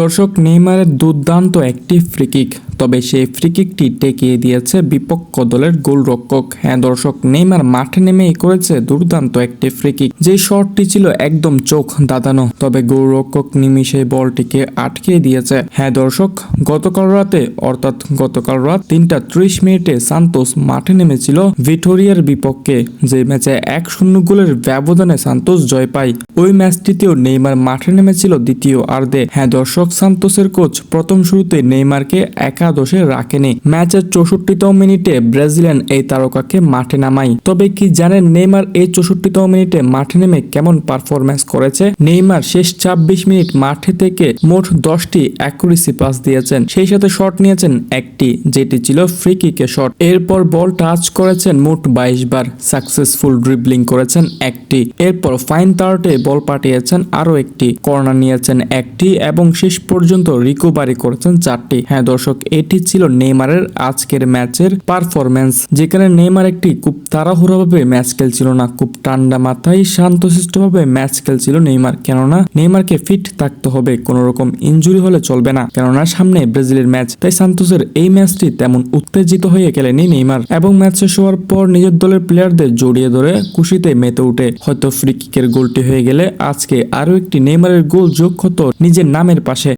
দর্শক নেইমারের দুর্দান্ত একটি ফ্রিকিক তবে সেই ফ্রিকিকটি টেকিয়ে দিয়েছে বিপক্ষ দলের গোলরক্ষক। হ্যাঁ দর্শক, নেইমার মাঠে নেমেই করেছে দুর্দান্ত একটি ফ্রিকিক যে শটটি ছিল একদম চোখ দাদানো তবে গোলরক্ষক নিমিষে বলটিকে আটকে দিয়েছে। হ্যাঁ দর্শক, গতকাল রাতে, অর্থাৎ গতকাল রাত তিনটা ত্রিশ মিনিটে সান্তোস মাঠে নেমেছিল ভিটোরিয়ার বিপক্ষে, যে ম্যাচে এক শূন্য গোলের ব্যবধানে সান্তোস জয় পায়। ওই ম্যাচটিতেও নেইমার মাঠে নেমেছিল দ্বিতীয় আর্ধে। হ্যাঁ দর্শক, সান্তোসের কোচ প্রথম শুরুতে নেইমারকে একাদশে রাখেনি। ম্যাচের চৌষট্টিতম মিনিটে ব্রাজিলিয়ান এই তারকাকে মাঠে নামায়। তবে কি জানেন নেইমার এই চৌষট্টিতম মিনিটে মাঠে নেমে কেমন পারফরম্যান্স করেছে? নেইমার শেষ ছাব্বিশ মিনিট মাঠে থেকে মোট দশটি অ্যাকুরেসি পাস দিয়েছেন। সেই সাথে শট নিয়েছেন একটি, যেটি ছিল ফ্রি কিকে শট। এরপর বল টাচ করেছেন মোট বাইশ বার। সাকসেসফুল ড্রিবলিং করেছেন একটি। এরপর ফাইন তার্টে বল পাঠিয়েছেন আরও একটি। কর্নার নিয়েছেন একটি এবং শেষ পর্যন্ত রিকোভারি করেছেন চারটি। হ্যাঁ দর্শক এটি ছিল নেইমারের আজকের ম্যাচের পারফরম্যান্স, যেখানে নেইমার একটি খুব তাড়াহুড়োভাবে ম্যাচ খেলছিল না। খুব ঠান্ডা মাথায় শান্তশিষ্টভাবে ম্যাচ খেলছিল নেইমার, কেননা নেইমারকে ফিট থাকতে হবে কোনো রকম ইনজুরি হলে চলবে না। কেননা সামনে ব্রাজিলের ম্যাচ, তাই সান্তোসের এই ম্যাচটি তেমন উত্তেজিত হয়ে খেলেনি নেইমার। এবং ম্যাচ শেষ হওয়ার পর নিজের দলের প্লেয়ারদের জড়িয়ে ধরে খুশিতে মেতে উঠে হয়তো ফ্রি কিকের গোলটি হয়ে গেলে আজকে আরও একটি নেইমারের গোল যোগ হতো নিজের নামের পাশে।